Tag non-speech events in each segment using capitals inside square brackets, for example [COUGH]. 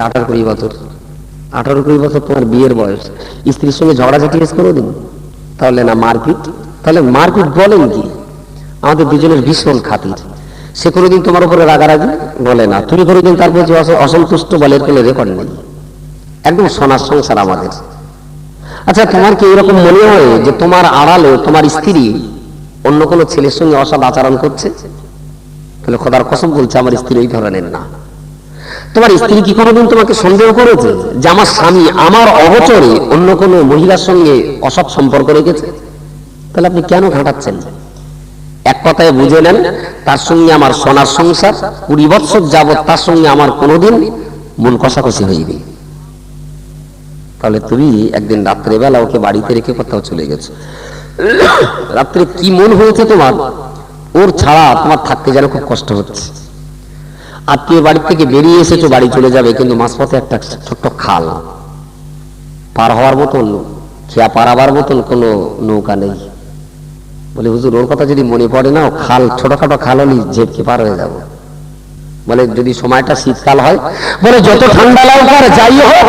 আঠারো কুড়ি বছর। আঠারো কুড়ি বছর তোমার বিয়ের বয়স। স্ত্রীর সঙ্গে ঝগড়াঝাটি হয়েছে কোনোদিন? তাহলে না মারপিট? তাহলে মারপিট বলেন কি? আমাদের দুজনের ভীষণ খাতির। সে কোনোদিন তোমার উপরে রাগারাগি বলে না। তুমি কোনোদিন তার প্রতি অস- অসন্তুষ্ট বলের কোনো রেকর্ড নেই। একদম সোনার সংসার আমাদের। আচ্ছা তোমার কি এরকম মনে হয় যে তোমার আড়ালে, তোমার স্ত্রী অন্য কোনো ছেলের সঙ্গে অসৎ আচরণ করছে? তাহলে খোদার কসম বলছে, আমার স্ত্রী এই ধরনের না। তোমার স্ত্রী কি কোনোদিন তোমাকে সন্দেহ করেছে যে আমার স্বামী আমার অবচরে অন্য কোনো মহিলার সঙ্গে অসৎ সম্পর্ক রেখেছে? তাহলে আপনি কেন ঘাটাচ্ছেন? এক কথায় বুঝে নেন, তার সঙ্গে আমার সোনার সংসার, কুড়ি বৎসর যাবৎ তার সঙ্গে আমার কোনোদিন মন কষাকষি হয়নি। তাহলে তুমি একদিন রাত্রেবেলা ওকে বাড়িতে রেখে কোথাও চলে গেছো। রাত্রে কি মন হয়েছে তোমার? ওর ছাড়া তোমার থাকতে যেন খুব কষ্ট হচ্ছে। আত্মীয় বাড়ি থেকে বেরিয়ে এসেছ বাড়ি চলে যাবে, কিন্তু মাঝপথে একটা ছোট্ট খাল। পার হওয়ার মতন, খেয়া পারাবার মতন কোনো নৌকা নেই। বলে, হুজুর, ওর কথা যদি মনে পড়ে না, খাল, ছোটখাটো খাল হলি ঝেপকে পার হয়ে যাব। বলে, যদি সময়টা শীতকাল হয়, বলে, যত ঠান্ডা লাগুক আর যাই হোক,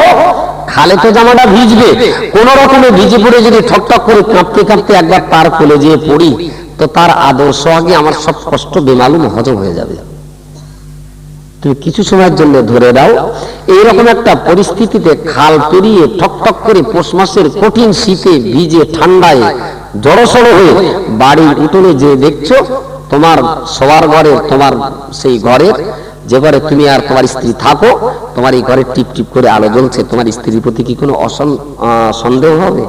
খালে তো জামাটা ভিজবে। কোন রকমে ভিজে পড়ে যদি ঠকঠক করে কাঁপতে কাঁপতে একবার তার কোলে যেয়ে পড়ি, তো তার আদর্শ আগে আমার সব কষ্ট বেমালুম হজম হয়ে যাবে। তুমি কিছু সময়ের জন্য ধরে দাও এইরকম একটা পরিস্থিতিতে খাল পেরিয়ে ঠকঠক করে পৌষ মাসের কঠিন শীতে ভিজে ঠান্ডায় জড়সড় হয়ে বাড়ির উঠোনে যে দেখছ তোমার সবার ঘরে তোমার সেই ঘরের যে ঘরে তুমি আর তোমার স্ত্রী থাকো তোমার এই ঘরে টিপ টিপ করে আলো জ্বলছে তোমার স্ত্রীর প্রতি কি কোনো আহ, সন্দেহ হবে?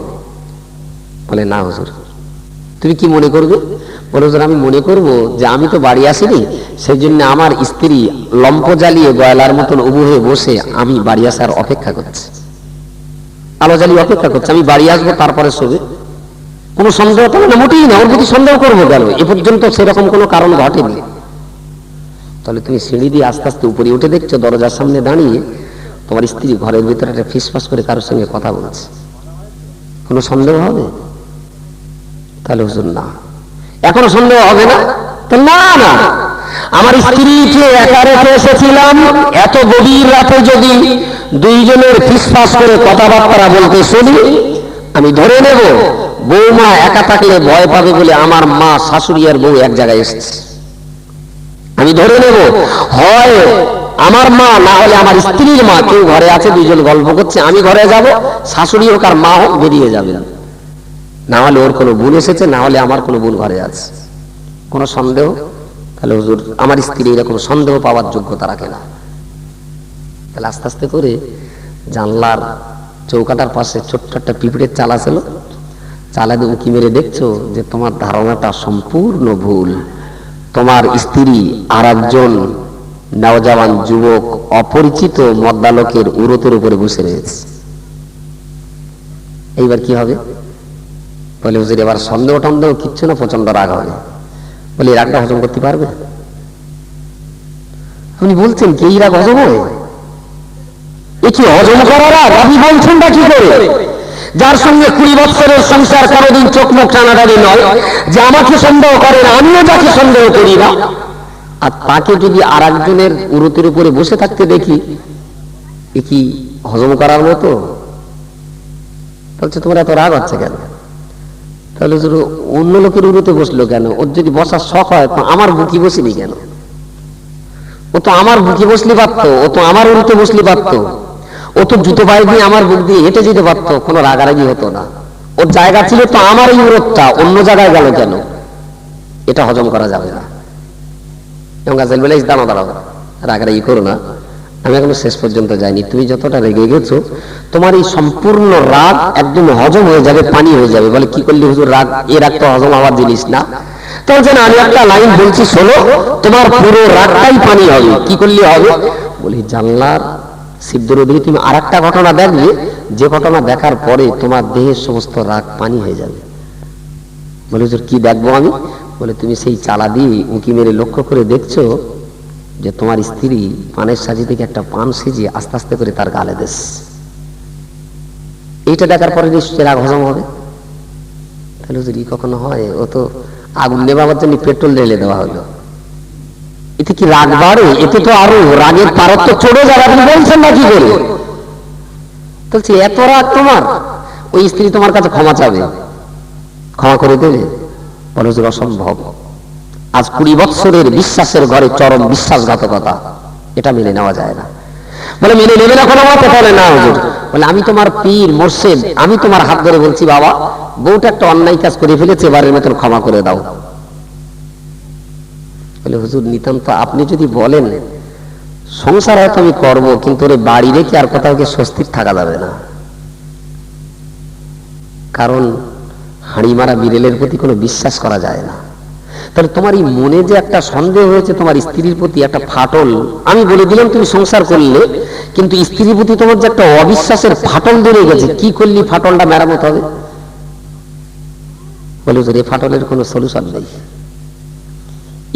বলে না হুজুর। তুমি কি মনে করবে? বলে আমি মনে করব যে আমি তো বাড়ি আসিনি সেই জন্য আমার স্ত্রী লম্প জ্বালিয়ে গয়লার মতন উবু হয়ে বসে আমি বাড়ি আসার অপেক্ষা করছি। আলো জ্বালিয়ে অপেক্ষা করছে, আমি বাড়ি আসব তারপরে শোবে। কোনো সন্দেহ তো না, মোটেই না, ওর প্রতি সন্দেহ করব কেন? এ পর্যন্ত সেরকম কোনো কারণ ঘটেনি। তাহলে তুমি সিঁড়ি দিয়ে আস্তে আস্তে উপরে উঠে দেখছ, দরজার সামনে দাঁড়িয়ে তোমার স্ত্রী ঘরের ভিতরে একটা ফিসফাস করে কারোর সঙ্গে কথা বলছে। কোনো সন্দেহ হবে? তাহলে হুজুর না। এখনও সন্দেহ হবে না? না না। আমার স্ত্রীকে একা রেখে এসেছিলাম, এত গভীর রাতে যদি দুইজনের ফিসফাস করে কথাবার্তা বলতে শুনি, আমি ধরে নেব, বৌমা একা থাকলে ভয় পাবে বলে আমার মা, শাশুড়ি আর বউ এক জায়গায় এসেছে। আমি ধরে নেব, হয় আমার মা, না হলে আমার স্ত্রীর মা। কেউ ঘরে আছে, দুইজন গল্প করছে, আমি ঘরে যাব শাশুড়ি হোক আর মা হোক বেরিয়ে যাবে। না হলে ওর কোনো বোন এসেছে, না হলে আমার কোনো বোন ঘরে আছে। কোনো সন্দেহ? তাহলে হুজুর, আমার স্ত্রী এরকম সন্দেহ পাওয়ার যোগ্যতা রাখে না। তাহলে আস্তে আস্তে করে জানলার চৌকাটার পাশে ছোট্ট একটা পিঁপড়ের চালা ছিল চালা দিয়ে উঁকি মেরে দেখছ? যে তোমার ধারণাটা সম্পূর্ণ ভুল। তোমার স্ত্রী আর একজন নওজওয়ান যুবক অপরিচিত মদ্দালকের উরতের উপরে বসে রয়েছে। এইবার কি হবে? বলে, হুজুর, এবার সন্দেহ টন্দেহ কিচ্ছু না প্রচণ্ড রাগ হবে। বলে, এই রাগটা হজম করতে পারবে? আপনি বলছেন কি, এই রাগ হজম হয় এ কি হজম করা রাগ? আপনি বলছেনটা কি করে? যার সঙ্গে কুড়ি বছরের সংসার কোনোদিন চোখ মুখ টানাটানি নয়, যে আমাকে সন্দেহ করে না, আমিও যাকে সন্দেহ করি না। আর তাকে যদি আর একজনের উরুতের উপরে বসে থাকতে দেখি, এ কি হজম করার মতো? বলছে, তোমার এত রাগ হচ্ছে কেন? তাহলে অন্য লোকের উড়োতে বসল কেন? ওর যদি বসার শখ হয়, তো আমার বুকি বসিনি কেন? ও তো আমার বুকি বসলি পারতো, ও তো আমার উড়োতে বসলি পারতো। ও তো জুতো পায়ে দিয়ে আমার বুক দিয়ে হেঁটে যেতে পারতো, কোনো রাগারাগি হতো না। ওর জায়গা ছিল তো আমার এই উড়োটা অন্য জায়গায় গেল কেন? এটা হজম করা যাবে না। এবং গাছাল বলে দাঁড়াও দাঁড়াও রাগারাগি করো না। আমি এখনও শেষ পর্যন্ত যাইনি। তুমি যতটা রেগে গেছো, তোমার এই সম্পূর্ণ রাগ একদম হজম হয়ে যাবে, পানি হয়ে যাবে। বলে, কি করলি হুজুর? রাগ এ রাগ তো হজম হওয়ার জিনিস না। তো যেন আমি একটা লাইন বলছি, শোনো, তোমার পুরো রাগটাই পানি হবে। কি করলে হবে? বলি, জানলার সিদ্ধর দিকে তুমি আর একটা ঘটনা দেখবে যে ঘটনা দেখার পরে তোমার দেহের সমস্ত রাগ পানি হয়ে যাবে। বলে, হুজুর, কি দেখব আমি? বলে, তুমি সেই চালা দিয়ে উঁকি মেরে লক্ষ্য করে দেখছ যে তোমার স্ত্রী পানের সাজি থেকে একটা পান সেজিয়ে আস্তে আস্তে করে তার গালে দেশ। এইটা দেখার পরে নিশ্চয়ই রাগ হজম হবে। তাহলে যদি কখনো হয়? ও তো আগুন নেবাবার জন্য পেট্রোল ঢেলে দেওয়া হলো। এতে কি রাগ বাড়ে? এতে তো আরও রাগের পারত্ব চড়ে যাবে। আপনি বলছেন না কি করে? বলছি, এত রাগ তোমার? ওই স্ত্রী তোমার কাছে ক্ষমা চাবে। ক্ষমা করে দেবে। বলে অসম্ভব। আজ কুড়ি বৎসরের বিশ্বাসের ঘরে চরম বিশ্বাসঘাতকতা। এটা মেনে নেওয়া যায় না। বলে, মেনে নেবে না কোনো মতে? বলে, না, হুজুর। বলে, আমি তোমার পীর, মোর্শেদ, আমি তোমার হাত ধরে বলছি, বাবা, বউটা একটা অন্যায় কাজ করে ফেলেছে, এবারের মতন ক্ষমা করে দাও। বলে, হুজুর নিতান্ত আপনি যদি বলেন, সংসার হয়তো আমি করব, কিন্তু ওরে বাড়ি রেখে আর কোথাও গিয়ে স্বস্তির থাকা যাবে না। কারণ হাঁড়ি মারা বিড়েলের প্রতি কোনো বিশ্বাস করা যায় না। তাহলে তোমার এই মনে যে একটা সন্দেহ হয়েছে তোমার স্ত্রীর প্রতি একটা ফাটল আমি বলে দিলাম তুমি সংসার করলে কিন্তু স্ত্রীর প্রতি তোমার যে একটা অবিশ্বাসের ফাটল ধরে গেছে কি করলি ফাটলটা মেরামত হবে? বলে হুজুর, এই ফাটলের কোনো সলিউশন নেই।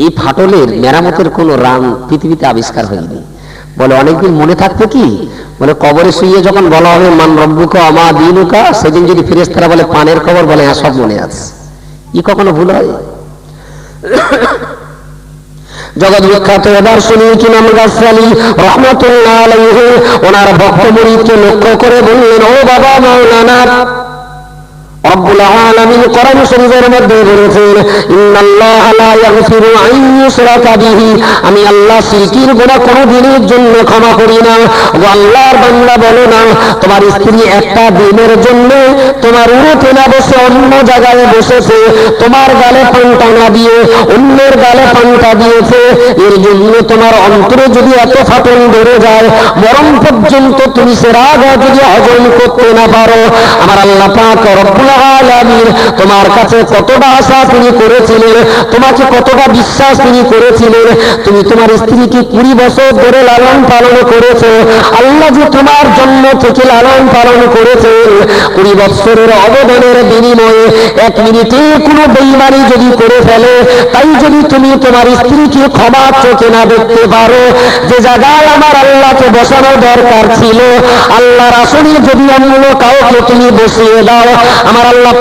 এই ফাটলের মেরামতের কোনো রান পৃথিবীতে আবিষ্কার হয়নি। বলে অনেকদিন মনে থাকবে কি? বলে কবরে শুয়ে যখন বলা হবে মান রব্বুকা আমা দিনুকা সেদিন যদি ফেরেস্তারা বলে পানের খবর বলে হ্যাঁ সব মনে আছে। ই কখনো ভুল হয়? জগৎ বিখ্যাত দার্শনিক ইমাম গাছালি রহমতুল্লাহ আলাইহি। ওনার ভক্ত মুরিদকে লক্ষ্য করে বললেন, ও বাবা, মাওলানা আমি আল্লাহ শিরকির কোনো দিনের জন্য ক্ষমা করি না। ও আল্লাহর বান্দা বলো না, তোমার স্ত্রী একটা দিনের জন্য তোমার উড়োতে না বসে অন্য জায়গায় বসেছে, তোমার গালে পান্তা না দিয়ে অন্যের গালে পান্তা দিয়েছে। এর জন্য তোমার অন্তরে যদি এত ফাটল ধরে যায়, মরণ পর্যন্ত তুমি সে রাগ যদি হজম করতে না পারো। আমার আল্লাহ পাক তোমার কাছে কতটা আশা তিনি করেছিলেন? তোমাকে কতটা বিশ্বাস তিনি করেছিলেন? তুমি তোমার স্ত্রীকে কুড়ি বছর ধরে লালন পালন করেছ। আল্লাহ যে তোমার জন্ম থেকে লালন পালন করেছেন। কুড়ি বছরের অবদানের বিনিময়ে এক মিনিটে কোনো বেইমানি যদি করে ফেলে, তাই যদি তুমি তোমার স্ত্রীকে ক্ষমা চোখে না দেখতে পারো, যে জায়গায় আমার আল্লাহকে বসানো দরকার ছিল, আল্লাহর আসনে যদি অন্য কাউকে তুমি বসিয়ে দাও, আমার আল্লাহ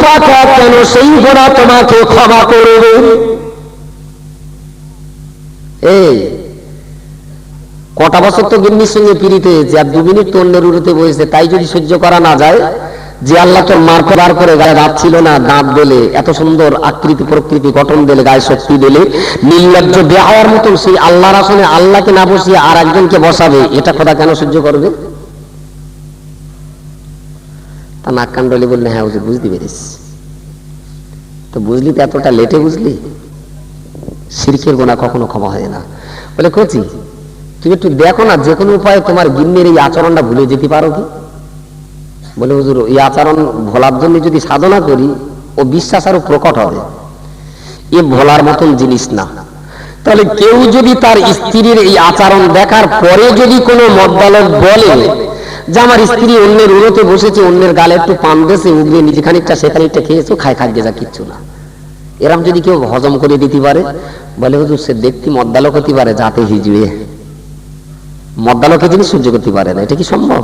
কেন সেই তোমাকে ক্ষমা করবে? কটা বছর তো গিন্নির সঙ্গে পিড়িতে হয়েছে আর দু মিনিট তো অন্যের উড়োতে বসেছে তাই যদি সহ্য করা না যায়, যে আল্লাহ তোর মার বার করে গায়ে দাঁত ছিল না, দাঁত দিলে এত সুন্দর আকৃতি প্রকৃতি গঠন দিলে গায়ে শক্তি দিলে নির্লজ্জ বেহাওয়ার মতন সেই আল্লাহর আসনে আল্লাহকে না বসিয়ে আর একজনকে বসাবে, এটা কথা কেন সহ্য করবে? তা নাক কান্ডলি বললে হ্যাঁ হুজুর, বুঝতে পেরেছি। তো বুঝলি তো এতটা লেটে বুঝলি? সিরকের গোনা কখনো ক্ষমা হয় না। বলে, কচি, তুমি একটু দেখো না যে কোনো উপায়ে তোমার গিন্নের এই আচরণটা ভুলে যেতে পারো কি? বলে, হুজুর, এই আচরণ ভোলার জন্য যদি সাধনা করি, ও বিশ্বাস আরও প্রকট হবে। এ ভোলার মতন জিনিস না। তাহলে কেউ যদি তার স্ত্রীর এই আচরণ দেখার পরে যদি কোনো মদ্দালক বলে যে আমার স্ত্রী অন্যের উড়োতে বসেছে অন্যের গালে একটু পান দেশে উগলে নিজে খানিকটা সেখানিকটা খেয়েছো খায় খাদ্যে যা কিচ্ছু না। এরম যদি কেউ হজম করে দিতে পারে বলে হুজুর সে দেখতে মদ্দালক হতে পারে যাতে হিজবে মদ্দালকে জিনিস সহ্য করতে পারে না এটা কি সম্ভব?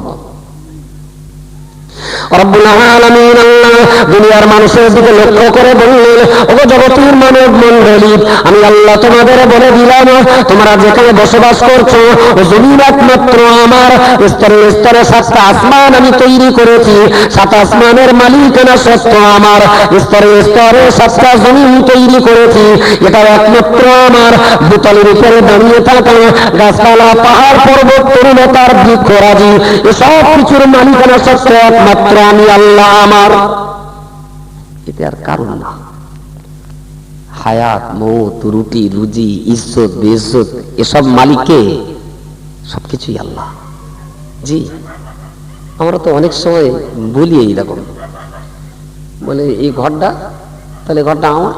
দুনিয়ার মানুষের দিকে লক্ষ্য করে বললেন, ওগো জগতের মানব মণ্ডলী, আমি আল্লাহ তোমাদের বলে দিলাম, তোমরা যেখানে বসবাস করছ, ও জমিন একমাত্র আমার। স্তরে স্তরে সাতটা আসমান আমি তৈরি করেছি, সাত আসমানের মালিকানা সত্য আমার। স্তরে স্তরে সাতটা জমিন তৈরি করেছি এটা একমাত্র আমার। ভূতলের উপরে দাঁড়িয়ে থাকা গাছপালা, পাহাড়, পর্বত, তরুণতার বৃক্ষরাজি এসব কিছুর মালিকানা সত্য একমাত্র আমি আল্লাহ আমার। এতে আর কারণ না। হায়াত, মৌত, রুটি, রুজি, ইজ্জত, বেইজ্জত, এসব মালিককে সবকিছুই আল্লাহ। জি, আমরা তো অনেক সময় বলি এইরকম। বলে, এই ঘরটা, তাহলে ঘরটা আমার?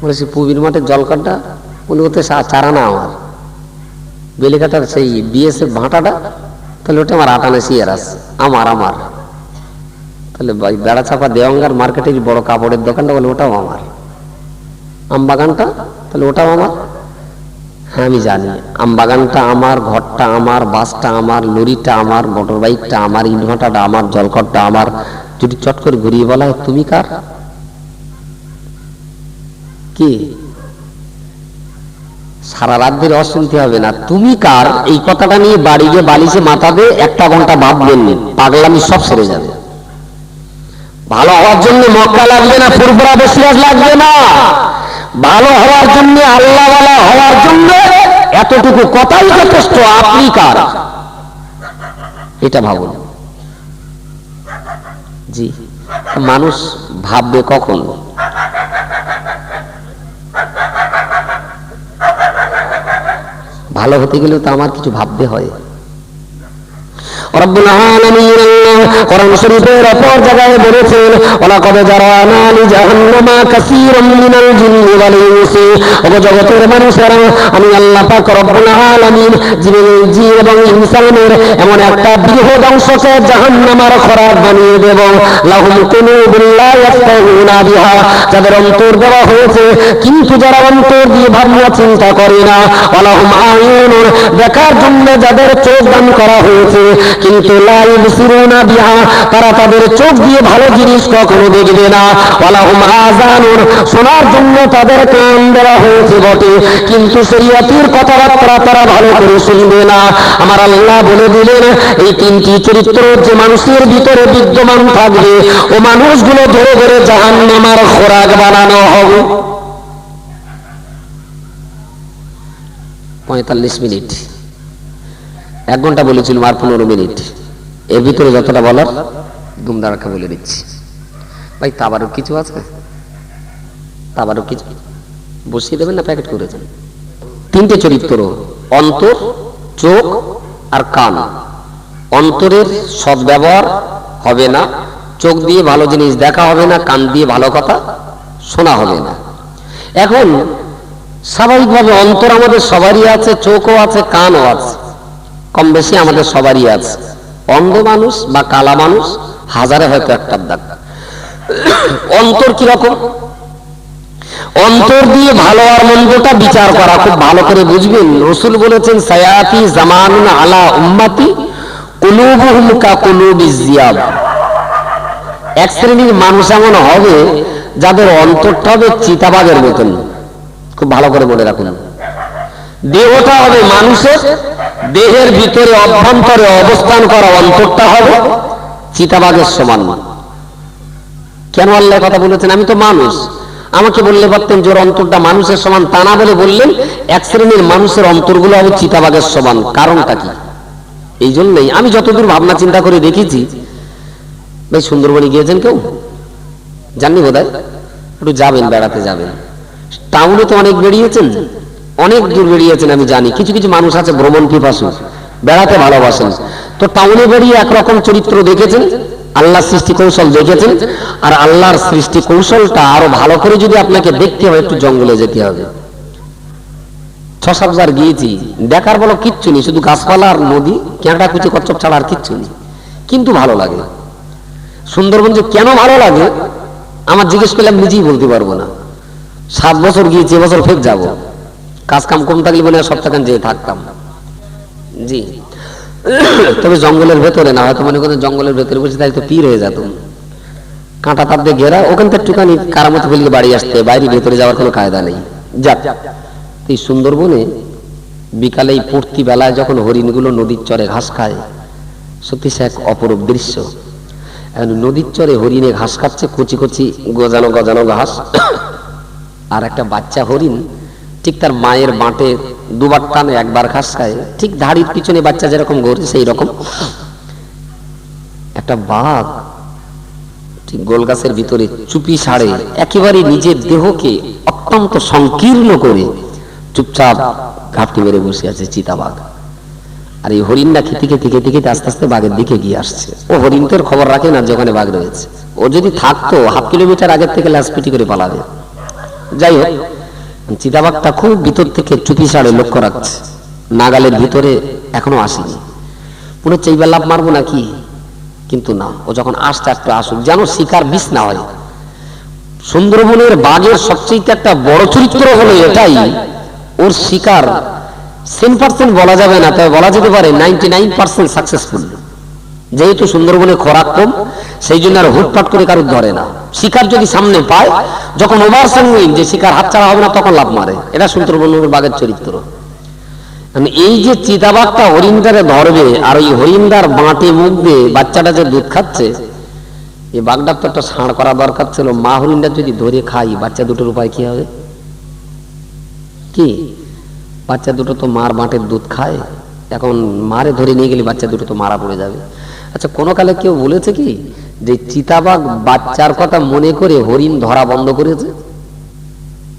বলে, সে পুবির মাঠের জলকারটা বলে, ওতে চারা না আমার। বেলিকাটার সেই বিএসএফ ভাঁটাটা, তাহলে ওটা আমার আটানা আটানে সিয়ারাস আমার আমার। তাহলে বেড়া চাপা দেওয়াঙ্গার মার্কেটের বড় কাপড়ের দোকানটা বলে ওটাও আমার। আম বাগানটা, তাহলে ওটাও আমার। হ্যাঁ আমি জানি। আম বাগানটা আমার, ঘরটা আমার, বাসটা আমার, লরিটা আমার মোটর বাইকটা আমার ইনভার্টারটা আমার জলকরটা আমার। যদি চট করে ঘুরিয়ে বলা তুমি কার? কি? সারা রাত ধরে অশুনতে হবে না। তুমি কার? এই কথাটা নিয়ে বাড়ি গিয়ে বালিশে মাথা দিয়ে একটা ঘণ্টা ভাববেন পাগলামি সব সেরে যাবে। ভালো হওয়ার জন্য মক্কা লাগবে না, ফুরফুরা বসিরাজ লাগবে না। ভালো হওয়ার জন্য আল্লাহওয়ালা হওয়ার জন্য এতটুকু কথাই যথেষ্ট। আপনি কার? এটা ভাবুন। জি, মানুষ ভাববে কখন? ভালো হতে গেলে তো আমার কিছু ভাবতে হয়। ওগো জগতের এমন একটা বৃহৎ অংশকে জাহান্নামার খোরাক বানিয়ে দেব। লাহুম যাদের অন্তর দেওয়া হয়েছে, কিন্তু যারা অন্তর দিয়ে ভাবনা চিন্তা করে না। দেখার জন্য যাদের চোখ দান করা হয়েছে কিন্তু তারা তাদের চোখ দিয়ে ভালো জিনিস কখনো দেখবে না। জন্য তাদের কান দেওয়া হয়েছে বটে। কিন্তু শরীয়তের কথাবার্তা তারা ভালো করে শুনবে না। আমার আল্লাহ বলে দিলেন, এই তিনটি চরিত্র যে মানুষের ভিতরে বিদ্যমান থাকবে, ও মানুষগুলো ধরে ধরে জাহান্নামার খোরাক বানানো হবে। পঁয়তাল্লিশ মিনিট। এক ঘণ্টা বলেছিলাম আর পনেরো মিনিট। এর ভিতরে যতটা বলার দুমদারাকে বলে দিচ্ছি। ভাই তাবারও কিছু আছে? তাবারও কিছু? বসিয়ে দেবেন না প্যাকেট করেছেন তিনটে চরিত্র, অন্তর, চোখ আর কান। অন্তরের সদ্ব্যবহার হবে না। চোখ দিয়ে ভালো জিনিস দেখা হবে না, কান দিয়ে ভালো কথা শোনা হবে না। এখন, স্বাভাবিকভাবে অন্তর আমাদের সবারই আছে, চোখও আছে, কানও আছে। কম বেশি আমাদের সবারই আছে। অন্ধ মানুষ বা কালা মানুষ, হাজারে হয়তো একটা দাগ। অন্তর কীরকম? অন্তর দিয়ে ভালো আর মন্দটা বিচার করা, খুব ভালো করে বুঝবেন। রসুল বলেছেন, সায়াতি জামান আলা উম্মাতি এক শ্রেণির মানুষ এমন হবে যাদের অন্তরটা হবে চিতাবাগের মতন। খুব ভালো করে মনে রাখুন। দেহটা হবে মানুষের দেহের ভিতরে অভ্যন্তরে অবস্থান করা অন্তরটা হবে চিতাবাগের সমান কেন আল্লাহ কথা বলেছেন? আমি তো মানুষ। আমাকে বললে পারতেন যে অন্তরটা মানুষের সমান। তা না বলে বললেন, এক শ্রেণির মানুষের অন্তরগুলো হবে চিতাবাগের সমান। কারণটা কি? এই জন্যই আমি যতদূর ভাবনা চিন্তা করে দেখেছি, ভাই সুন্দরবনে গিয়েছেন কেউ? জাননি বোধ হয় একটু যাবেন, বেড়াতে যাবেন। টাউনে তো অনেক বেরিয়েছেন। অনেক দূর বেরিয়েছেন, আমি জানি। কিছু কিছু মানুষ আছে ভ্রমণ পিপাসু, বেড়াতে ভালোবাসেন। তো টাউনে বেরিয়ে একরকম চরিত্র দেখেছেন, আল্লাহর সৃষ্টি কৌশল দেখেছেন, আর আল্লাহর সৃষ্টি কৌশলটা আরও ভালো করে যদি আপনাকে দেখতে হয়, একটু জঙ্গলে যেতে হবে। ছ সাতবার গিয়েছি, দেখার বলো কিচ্ছু নেই, শুধু গাছপালা আর নদী ক্যাঁটা কুচি কচ্ছপ ছাড়া আর কিচ্ছু নেই। কিন্তু ভালো লাগে। সুন্দরবন যে কেন ভালো লাগে, আমার জিজ্ঞেস করলে আমি নিজেই বলতে পারব না। সাত বছর গিয়েছি এবছর ফের যাব। কাজ কাম কম থাকলে বলে সপ্তাহখান যেয়ে থাকতাম। জি। তবে জঙ্গলের ভেতরে না, হয়তো মনে করেন জঙ্গলের ভেতরে বসে তাই তো পীর হয়ে যেত কাঁটা তাপ দিয়ে ঘেরা, ওখান থেকে একটুখানি কারামত ফেলিয়ে বাড়ি আসতে, বাইরে ভেতরে যাওয়ার কোনো কায়দা নেই। যাক, এই সুন্দরবনে বিকালে এই পূর্তি বেলায় যখন হরিণগুলো নদীর চরে ঘাস খায়, সত্যি সে এক অপরূপ দৃশ্য। এখন নদীর চরে হরিণে ঘাস খাচ্ছে, কচি কচি গজানো গজানো ঘাস। আর একটা বাচ্চা হরিণ ঠিক তার মায়ের বাঁটে দুবার টানে, একবার ঘাস খায়। ঠিক ধাড়ির পিছনে বাচ্চা যেরকম ঘুরে সেই রকম। একটা বাঘ ঠিক গোল গাছের ভিতরে চুপি সাড়ে একেবারে নিজের দেহকে অত্যন্ত সংকীর্ণ করে চুপচাপ ঘাপটি মেরে বসে আছে চিতাবাঘ আর এই হরিণটা খেতে খেতে খেতে খেতে আস্তে আস্তে বাঘের দিকে গিয়ে আসছে। ও হরিণ তোর খবর রাখে না যেখানে বাঘ রয়েছে। ও যদি থাকতো, হাফ কিলোমিটার আগের থেকে লাসপিটি করে পালাবে। যাই হোক চিতাবাঘটা খুব ভিতর থেকে চুপি সাড়ে লক্ষ্য রাখছে। নাগালের ভিতরে এখনও আসেনি। পুরো চেইবার লাভ মারবো নাকি? কিন্তু না, ও যখন আসতে আসতে আসুক, যেন শিকার বিষ না হয়। সুন্দরবনের বাঘের সবচেয়ে একটা বড় চরিত্র হলো এটাই। ওর শিকার সেন পার্সেন্ট বলা যাবে না, তবে বলা যেতে পারে নাইনটি নাইন পার্সেন্ট সাকসেসফুল যেহেতু সুন্দরবনে খোরাক কম সেই জন্য আর হুটপাট করে কারুর ধরে না। শিকার যদি সামনে পায়, যখন ওভার সাংউইং যে শিকার হাতছাড়া হবে না, তখন লাভ মারে। এটা সুন্দরবন বাঘের চরিত্র। মানে এই যে চিতাবাঘটা হরিণটারে ধরবে, আর ওই হরিণদার বাঁটে মুখ দিয়ে বাচ্চাটা যে দুধ খাচ্ছে, এই বাঘটার তো একটা ষাঁড় করা দরকার ছিল। মা হরিণটা যদি ধরে খাই বাচ্চা দুটোর উপায় কি হবে? কি? বাচ্চা দুটো তো মার বাঁটের দুধ খায়। এখন মারে ধরে নিয়ে গেলে বাচ্চা দুটো তো মারা পড়ে যাবে। আচ্ছা কোনো কালে কেউ বলেছে কি যে চিতাবাঘ বাচ্চার কথা মনে করে হরিণ ধরা বন্ধ করেছে?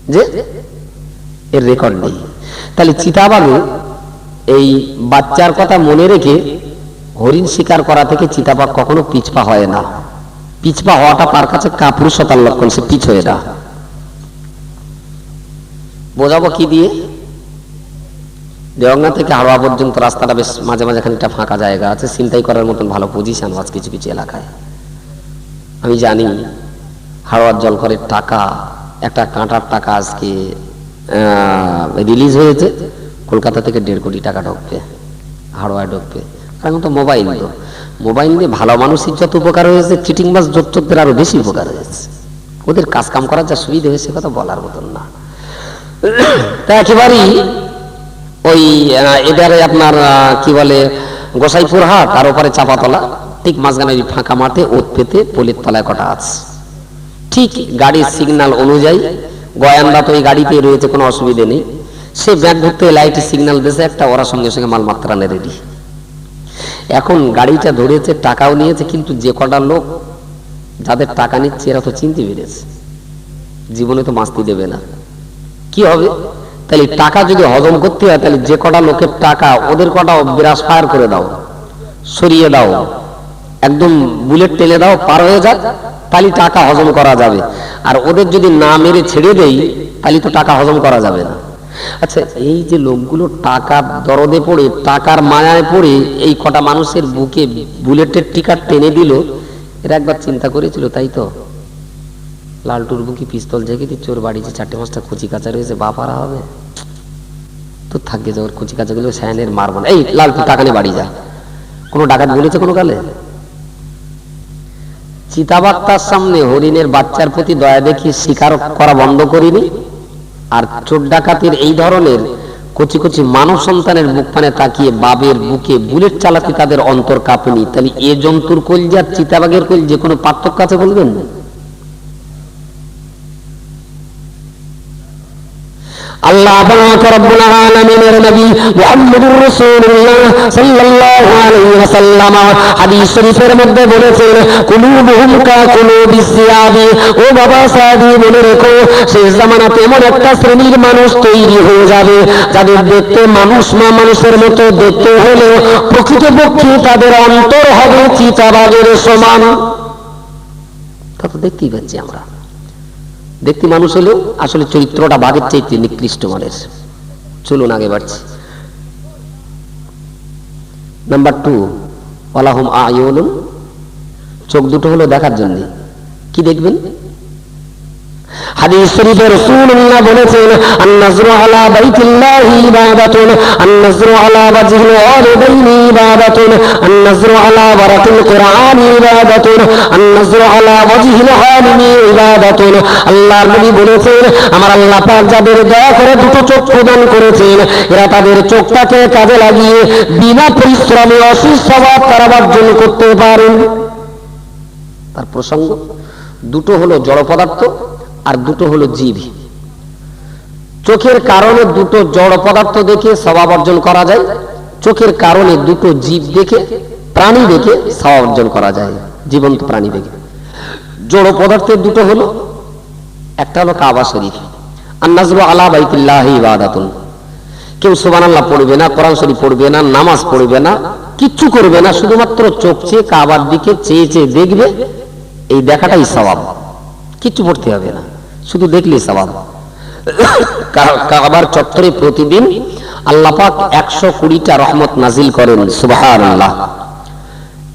যে? এর রেকর্ড নেই। তাহলে চিতাবাঘে এই বাচ্চার কথা মনে রেখে হরিণ শিকার করা থেকে চিতাবাঘ কখনো পিছপা হয় না। পিছপা হওয়াটা তার কাছে কাপুরুষতার লক্ষণ, সে পিছ হয়ে না। বোঝাবো কি দিয়ে? দেওয়াঙ্গা থেকে হাওড়া পর্যন্ত রাস্তাটা বেশ মাঝে মাঝে খানিকটা ফাঁকা জায়গা আছে। চিন্তাই করার মতন ভালো পজিশন আছে কিছু কিছু এলাকায়। আমি জানি হাওড়ার জলকরের টাকা, একটা কাঁটার টাকা আজকে রিলিজ হয়েছে। কলকাতা থেকে দেড় কোটি টাকা ঢুকবে হাওড়ায় ঢুকবে। এখন তো মোবাইল তো। মোবাইল নিয়ে ভালো মানুষের যত উপকার হয়েছে চিটিং বাস যোগচকদের আরও বেশি উপকার হয়েছে। ওদের কাজ কাম করার যা সুবিধা হয়েছে কথা বলার মতন না। তা একেবারেই ওই এবারে আপনার কি বলে, গোসাইপুর হাট আর ওপারে চাপাতলা, ঠিক মাঝখানে ওই ফাঁকা মাঠে ওত পেতে পলির তলায় কটা আছে। ঠিক গাড়ির সিগন্যাল অনুযায়ী গয়ানরা তো ওই গাড়িতে রয়েছে, কোনো অসুবিধে নেই। সে ব্যাগ ধরতে লাইটে সিগন্যাল দিয়েছে, একটা ওরা সঙ্গে সঙ্গে মাল মাত্রানে রেডি এখন গাড়িটা ধরেছে, টাকাও নিয়েছে, কিন্তু যে কটা লোক যাদের টাকা নিচ্ছে, এরা তো চিনতে পেরেছে। জীবনে তো মাস্তি দেবে না। কি হবে? তাহলে টাকা যদি হজম করতে হয় তাহলে যে কটা লোকের টাকা ওদের কটা বিরাস ফায়ার করে দাও সরিয়ে দাও একদম বুলেট টেনে দাও পার হয়ে যাক তাহলে টাকা হজম করা যাবে। আর ওদের যদি না মেরে ছেড়ে দেই তাহলে তো টাকা হজম করা যাবে না। আচ্ছা এই যে লোকগুলো টাকা দরদে পড়ে টাকার মায়ায় পড়ে এই কটা মানুষের বুকে বুলেটের টিকা টেনে দিল এরা একবার চিন্তা করেছিল তাই তো? লালটুর বুকি পিস্তল জেগে দিয়ে চোর বাড়ি যে চারটে পাঁচটা কুচি কাচা রয়েছে বাপারা হবে? তো থাকবে যে ওর কুচি কাচাগুলো স্যানের মারবো না। এই লালটু টাকা নিয়ে বাড়ি যা। কোনো ডাকাত বলেছে কোনো কালে? চিতাবাগ তার সামনে হরিণের বাচ্চার প্রতি দয়া দেখিয়ে শিকার করা বন্ধ করিনি? আর চোর ডাকাতির এই ধরনের কচি কচি মানব সন্তানের মুখ পানে তাকিয়ে বাবের বুকে বুলেট চালাতে তাদের অন্তর কাঁপেনি। তাহলে এ জন্তুর কলজার চিতাবাগের কল যে কোনো পার্থক্য আছে বলবেন? না আল্লাহ মধ্যে বলেছেন ও বাবা রেখো একটা শ্রেণির মানুষ তৈরি হয়ে যাবে, যাদের দেখতে মানুষ মা মানুষের মতো দেখতে হলে প্রকৃতপক্ষে তাদের অন্তর হবে চিতাবাগের সমান। তা তো দেখতেই পাচ্ছি আমরা। দেখতে মানুষ হলেও আসলে চরিত্রটা বাঘের চাইতে নিকৃষ্ট মানের। চলুন আগে বাড়ছি। Number two ওয়ালাহুম আয়ুনুন। চোখ দুটো হলো দেখার জন্য। কি দেখবেন? হাদিস আমার আল্লাহ যাদের দয়া করে দুটো চোখ প্রদান করেছেন, এরা তাদের চোখটাকে কাজে লাগিয়ে বিনা পরিশ্রমে অশেষ স্বভাব তারা অর্জন করতে পারেন। তার প্রসঙ্গ, দুটো হলো জড় পদার্থ আর দুটো হলো জীব। চোখের কারণে দুটো জড় পদার্থ দেখে স্বভাব অর্জন করা যায়। চোখের কারণে দুটো জীব দেখে, প্রাণী দেখে স্বভাব অর্জন করা যায়। জীবন্ত প্রাণী দেখে। জড় পদার্থের দুটো হলো, একটা হলো কাবা শরীফ। আলা বাইতুল্লাহ ইবাদাতুন। কেউ পড়বে না, কোরআন শরীফ পড়বে না, নামাজ পড়বে না, কিচ্ছু করবে না, শুধুমাত্র চোখ চেয়ে কাবার দিকে চেয়ে চেয়ে দেখবে, এই দেখাটাই স্বভাব। কিচ্ছু পড়তে হবে না। শুধু দেখলে স্বভাব কাবার চত্বরে প্রতিদিন আল্লাহ পাক একশো কুড়িটা রহমত নাজিল করেন সুবাহান আল্লাহ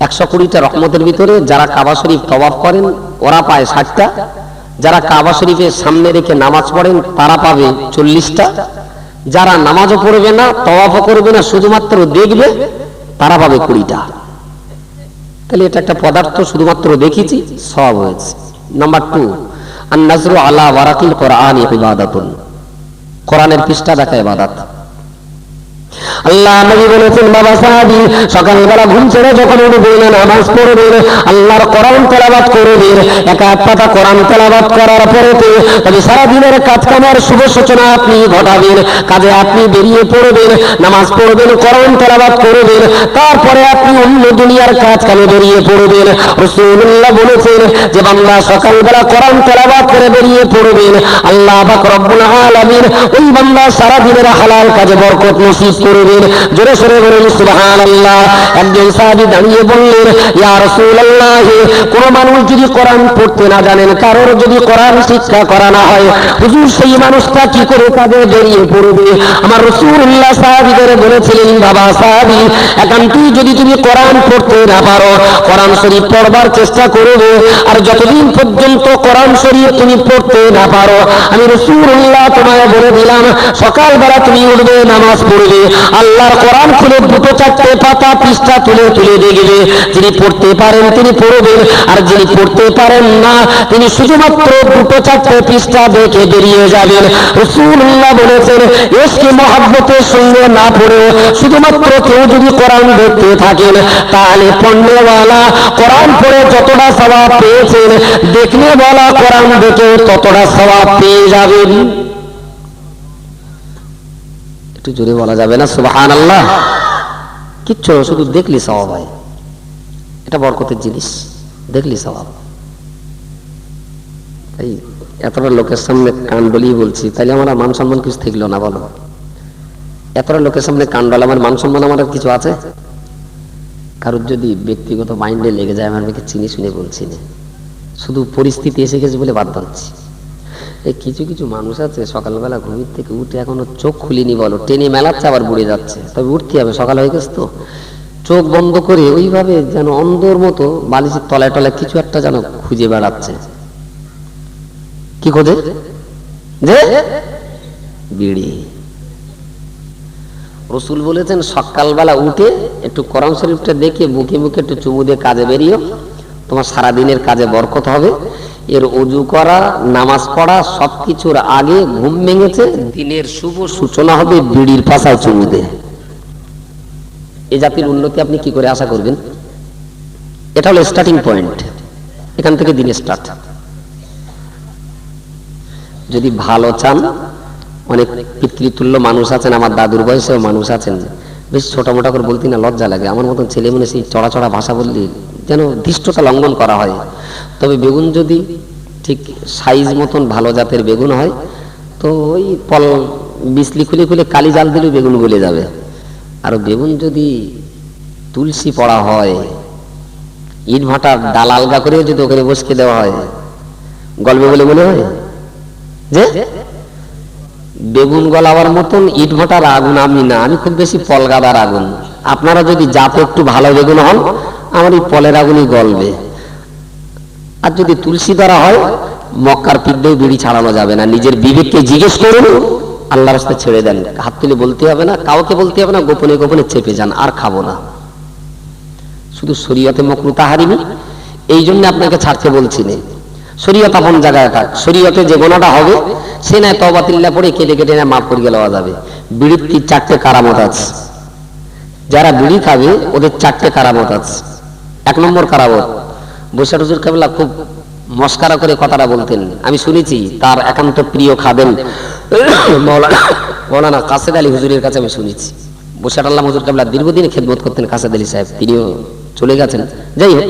একশো কুড়িটা রহমতের ভিতরে যারা কাবা শরীফ তবাব করেন, ওরা পায় ষাটটা। যারা কাবা শরীফের সামনে রেখে নামাজ পড়েন, তারা পাবে চল্লিশটা। যারা নামাজও পড়বে না, তওয়াফও করবে না, শুধুমাত্র দেখবে, তারা পাবে কুড়িটা। তাহলে এটা একটা পদার্থ, শুধুমাত্র দেখেছি সব হয়েছে। নাম্বার টু আর নাজরু আলা ওয়ারাকিল কোরআন ইবাদাতুন। কোরআনের পৃষ্ঠা দেখা ইবাদত। আল্লাহ নবী বলেছেন, বাবা সাহাবি, সকালবেলা ঘুম ছেড়ে যখন উঠবেন নামাজ পড়বেন আল্লাহর কোরআন তেলাবাত করবেন এক আধ পাতা কোরআন তেলাবাত করার পরেতে তবে সারাদিনের কাজ কামার শুভ সূচনা আপনি ঘটাবেন, কাজে আপনি বেরিয়ে পড়বেন, নামাজ পড়বেন কোরআন তেলাবাত করবেন, তারপরে আপনি অন্য দুনিয়ার কাজ কামে বেরিয়ে পড়বেন। রসুল্লাহ বলেছেন, যে বাংলা সকালবেলা কোরআন তেলাবাত করে বেরিয়ে পড়বেন, আল্লাহ পাক রব্বুল আলামিন ওই বান্দা সারাদিনের হালাল কাজে বরকত নসিব করবেন জোরে সরে বলেন, সুবহানাল্লাহ। একজন সাহাবী দাঁড়িয়ে বললেন, ইয়া রাসূলুল্লাহ, কোন মানুষ যদি কোরআন পড়তে না জানেন, কারোর যদি কোরআন শিক্ষা করা না হয়, হুজুর সেই মানুষটা কি করে কাজে বেরিয়ে পড়বে? আমার রাসূলুল্লাহ সাহাবীদের বলেছিলেন, বাবা সাহাবী, একান্তই যদি তুমি কোরআন পড়তে না পারো, কোরআন শরীফ পড়বার চেষ্টা করবে, আর যতদিন পর্যন্ত কোরআন শরীফ তুমি পড়তে না পারো, আমি রাসূলুল্লাহ তোমায় বলে দিলাম, সকালবেলা তুমি উঠবে, নামাজ পড়বে। আল্লাহর কোরআন খুলে দুটো চারটে পাতা পৃষ্ঠা তুলে তুলে দেখবে। যিনি পড়তে পারেন তিনি পড়বেন, আর যিনি পড়তে পারেন না, তিনি শুধুমাত্র দুটো চারটে পৃষ্ঠা দেখে বেরিয়ে যাবেন। রসুল্লাহ বলেছেন এসকে মহাব্বতের সঙ্গে না পড়ে শুধুমাত্র কেউ যদি কোরআন দেখতে থাকেন, তাহলে পণ্যওয়ালা কোরআন পড়ে যতটা স্বভাব পেয়েছেন দেখলে বলা কোরআন দেখে ততটা স্বভাব পেয়ে যাবেন। একটু জোরে বলা যাবে না? সুবাহান আল্লাহ কিচ্ছু শুধু দেখলি স্বভাব হয়। এটা বরকতের জিনিস, দেখলি স্বভাব তাই এতটা লোকের সামনে কান ডলিয়ে বলছি, তাইলে আমার মান সম্মান কিছু থাকল না, বলো। এতটা লোকের সামনে কান ডলে, আমার মান সম্মান আমার কিছু আছে? কারোর যদি ব্যক্তিগত মাইন্ডে লেগে যায়, আমি চিনি শুনে বলছি না। শুধু পরিস্থিতি এসে গেছে বলে বাদ দিচ্ছি এই কিছু কিছু মানুষ আছে, সকালবেলা ঘুমির থেকে উঠে এখনও চোখ খুলিনি বলো, টেনে মেলাচ্ছে, আবার বুড়ে যাচ্ছে। তবে উঠতে হবে, সকাল হয়ে গেছে তো। চোখ বন্ধ করে ওইভাবে যেন অন্ধর মতো বালিশের তলায় টলায় কিছু একটা যেন খুঁজে বেড়াচ্ছে। কি খোঁজে? যে? বিড়ি। রসুল বলেছেন, সকালবেলা উঠে একটু কোরআন শরীফটা দেখে, মুখে মুখে একটু চুমু দিয়ে কাজে বেরিয়েও, তোমার সারাদিনের কাজে বরকত হবে। এর অজু করা, নামাজ পড়া, সবকিছুর আগে ঘুম ভেঙেছে, দিনের শুভ সূচনা হবে বিড়ির পাশায় চুমু দিয়ে। এই জাতির উন্নতি আপনি কি করে আশা করবেন? এটা হলো স্টার্টিং পয়েন্ট এখান থেকে দিন স্টার্ট যদি ভালো চান, অনেক পিতৃতুল্য মানুষ আছেন, আমার দাদুর বয়সেও মানুষ আছেন, বেশ ছোট মোটা করে বলতে না লজ্জা লাগে। আমার মতন ছেলে মনে সেই চড়া চড়া ভাষা বললে যেন ধৃষ্টতা লঙ্ঘন করা হয়। তবে বেগুন যদি ঠিক সাইজ মতন ভালো জাতের বেগুন হয়, তো ওই পল বিসলি খুলে খুলে কালি জাল দিলেও বেগুন গলে যাবে। আর বেগুন যদি তুলসী পড়া হয়, ইট ভাটার ডাল আলগা করেও যদি ওখানে বসকে দেওয়া হয় গল্পে বলে মনে হয়? যে? বেগুন গলাবার মতন ইট ভাটার আগুন আমি না, আমি খুব বেশি পলগাদার আগুন। আপনারা যদি জাতে একটু ভালো বেগুন হন, আমার এই পলের আগুনই গলবে। আর যদি তুলসী দ্বারা হয়, মক্কার পিঠেও বিড়ি ছাড়ানো যাবে না। নিজের বিবেককে জিজ্ঞেস করুন আল্লাহ রাস্তা ছেড়ে দেন। হাত তুলে বলতে হবে না, কাউকে বলতে হবে না, গোপনে গোপনে চেপে যান, আর খাব না। শুধু শরীয়তে মকরু তাহারিমি এই জন্য আপনাকে ছাড়তে বলছি না। শরীয়ত আপন জায়গায় থাক। শরীয়তে যে গোনাটা হবে, সে নাই তবাতিল্লা পড়ে কেটে কেটে না মাফ করে গেলে যাবে। বিড়ির চারটে কারামত আছে। যারা বিড়ি খাবে, ওদের চারটে কারামত আছে। এক নম্বর কারামত বৈশাখ হুজুর কাবলা খুব মস্কারা করে কথাটা বলতেন। আমি শুনেছি, তার একান্ত প্রিয় খাদেন মৌলানা কাসেদ আলী হুজুরের কাছে আমি শুনেছি। বৈশাখ আল্লাহ হুজুর কাবলা দীর্ঘদিন খেদমত করতেন কাসেদ আলী সাহেব, তিনিও চলে গেছেন। যাই হোক,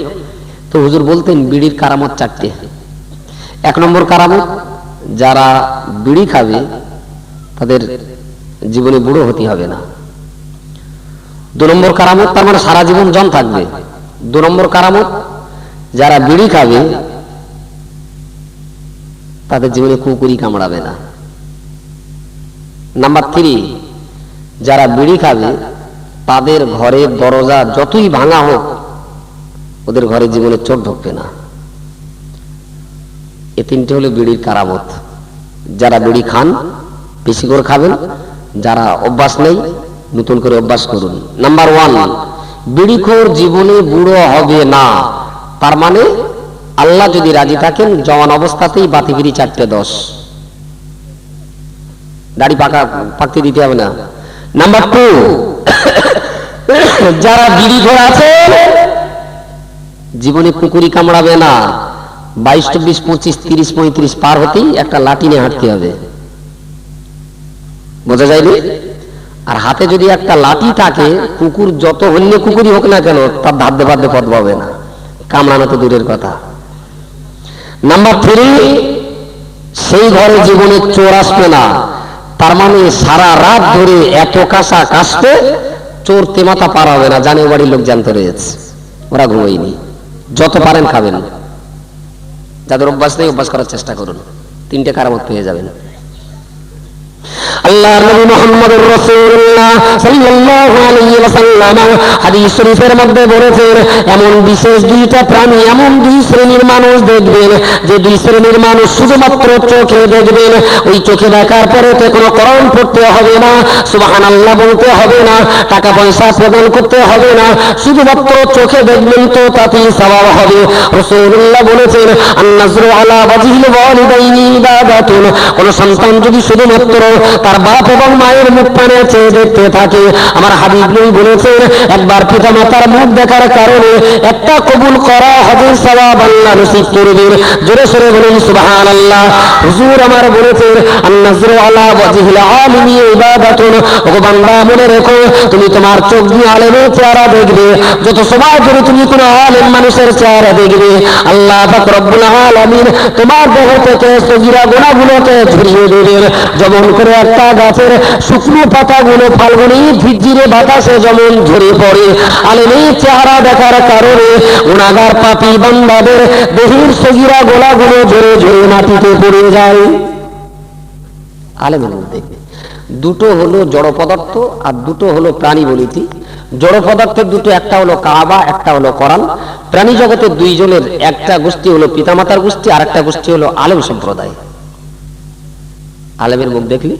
তো হুজুর বলতেন, বিড়ির কারামত চারটে। এক নম্বর কারামত, যারা বিড়ি খাবে, তাদের জীবনে বুড়ো হতে হবে না। দু নম্বর কারামত, তার মানে সারা জীবন জন থাকবে। দু নম্বর কারামত যারা বিড়ি খাবে, তাদের জীবনে কুকুরি কামড়াবে না। নাম্বার থ্রি, যারা বিড়ি খাবে, তাদের ঘরের দরজা যতই ভাঙা হোক, ওদের ঘরে জীবনে চোট ঢুকবে না। এ তিনটে হলো বিড়ির কারামত। যারা বিড়ি খান, বেশি করে খাবেন। যারা অভ্যাস নেই, নতুন করে অভ্যাস করুন। নাম্বার ওয়ান বিড়ি বিড়িখোর জীবনে বুড়ো হবে না। তার মানে আল্লাহ যদি রাজি থাকেন, জওয়ান অবস্থাতেই বাতি বিড়ি চারটে দশ। দাড়ি পাকা, পাকতে দিতে হবে না। নাম্বার টু [COUGHS] যারা বিড়ি ঘোর আছে, জীবনে কুকুরি কামড়াবে না। বাইশ, চব্বিশ, পঁচিশ, তিরিশ, পঁয়ত্রিশ পার হতেই একটা লাঠি নিয়ে হাঁটতে হবে। বোঝা যায়নি? আর হাতে যদি একটা লাঠি থাকে, কুকুর যত হন্য কুকুরই হোক না কেন, তার ধাদ্যে বাদ্যে পথ পাবে না। কামড়ানো তো দূরের কথা। নাম্বার থ্রি সেই ঘরে জীবনে চোর আসবে না। তার মানে সারা রাত ধরে এত কাঁচা কাশতে চোর তেমাতা পার হবে না। জানে বাড়ির লোক জানতে রয়েছে ওরা ঘুমাইনি যত পারেন খাবেন। যাদের অভ্যাস নেই, অভ্যাস করার চেষ্টা করুন। তিনটে কারামত পেয়ে যাবেন। শরীফের মধ্যে প্রাণী, এমন দুই শ্রেণির দেখবেন, যে দুই শুধুমাত্র চোখে দেখবেন, ওই চোখে দেখার কোনো বলতে হবে না, টাকা পয়সা প্রদান করতে হবে না, শুধুমাত্র চোখে দেখবেন তো তাতেই সওয়াব হবে। রাসূলুল্লাহ বলেছেন কোন সন্তান যদি শুধুমাত্র তার বাপ এবং মায়ের মুখ পানে চেয়ে দেখতে থাকে। আমার হাবিব বলেছেন, একবার পিতা মাতার মুখ দেখার কারণে একটা কবুল করা হজের সওয়াব আল্লাহ নসিব করবেন জোরে সরে বলেন, সুবহানাল্লাহ। হুজুর আমার বলেছেন, আন-নাজরু আলা ওয়াজহিল আলিমি ইবাদাতুন। ওগো বান্দা, মনে রেখো, তুমি তোমার চোখ দিয়ে আলেমের চেহারা দেখবে। যত সময় ধরে তুমি কোন আলেম মানুষের চেহারা দেখবে। আল্লাহ পাক তোমার দেহ থেকে দেবেন। যেমন করে একটা গাছের শুকনো পাতাগুলো ফাল্গুনি ঝিরঝিরে বাতাসে যেমন ঝরে পড়ে। আলেমের চেহারা দেখার কারণে গুণাগার পাপি বান্দাদের দেহের সগীরা গোলাগুলো ঝরে ঝরে মাটিতে পড়ে যায়। আলেমের মধ্যে দুটো হলো জড় পদার্থ আর দুটো হলো প্রাণী বলিতি। জড় পদার্থের দুটো, একটা হলো কাবা, একটা হলো কোরআন। প্রাণী জগতের দুইজনের, একটা গোষ্ঠী হলো পিতামাতার গোষ্ঠী আর একটা গোষ্ঠী হলো আলেম সম্প্রদায়। আলেমের মুখ দেখলে?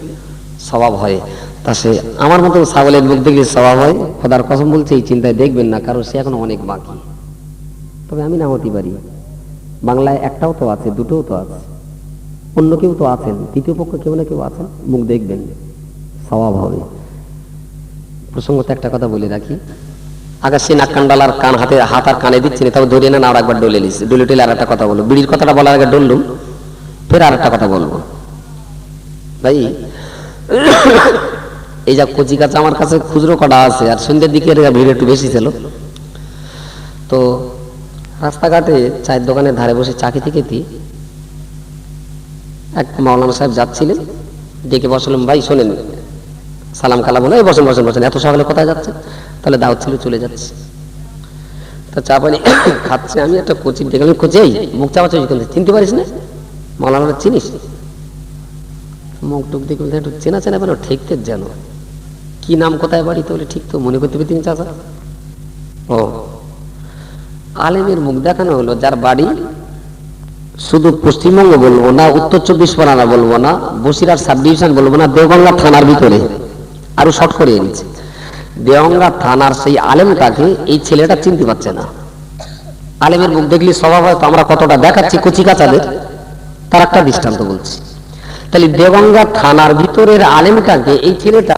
স্বভাব হয়। তা সে আমার মতো ছাগলের মুখ দেখলে স্বভাব হয়। খোদার কসম বলছে, এই চিন্তায় দেখবেন না কারণ সে এখন অনেক বাকি। তবে আমি না হতে পারি। বাংলায় একটাও তো আছে, দুটোও তো আছে। অন্য কেউ তো আছেন তৃতীয় পক্ষ কেউ না কেউ আছেন, মুখ দেখবেন, স্বভাব হবে। প্রসঙ্গত একটা কথা বলে রাখি। আগে সে নাক কান্ডালার কান, হাতে, হাত আর কানে দিচ্ছেন তাও ধরে নেন, আর একবার ডলে নিচ্ছে ডলে টেলে আর একটা কথা বলব। বিড়ির কথাটা বলার আগে ডললুম, ফের আর একটা কথা বলব। ভাই, এই যা কচি কাঁচা আমার কাছে খুচরো কটা আছে, আর সন্ধ্যের দিকে ভিড় একটু বেশি ছিল। তো রাস্তাঘাটে চায়ের দোকানের ধারে বসে চা খেতে খেতে এক মাওলানা সাহেব যাচ্ছিলেন, ডেকে বসলাম, ভাই, শোনেন, সালাম কালাম বলে "এই বসেন বসেন বসেন, এত সকালে কোথায় যাচ্ছে তাহলে দাওয়াত ছিল, চলে যাচ্ছে। তা চা পানি [COUGHS] খাচ্ছে, আমি একটা কোচি দেখলাম, কোচি মুখ চাপা চুরি চিনতে পারিস না? মাওলানা চিনিস? মুখ টুক দেখে বলতে, একটু চেনা চেনা বেরো ঠিকতে যেন কি নাম কোথায় বাড়ি? তাহলে ঠিক তো মনে করতে পারতেন চাচা। ও। আলেমের মুখ দেখানো হলো যার বাড়ি শুধু পশ্চিমবঙ্গ বলব না উত্তর চব্বিশ পরগনা বলব না বসিরহাট সাব ডিভিশন বলব না দেওগঙ্গা থানার ভিতরে আরও শর্ট করে এনেছে। দেওগঙ্গা থানার সেই আলেমটাকে এই ছেলেটা চিনতে পারছে না। আলেমের মুখ দেখলে স্বভাব হয়তো আমরা কতটা দেখাচ্ছি কচি কাচাদের তার একটা দৃষ্টান্ত বলছি। তাহলে দেবঙ্গা থানার ভিতরের আলেমটাকে এই ছেলেটা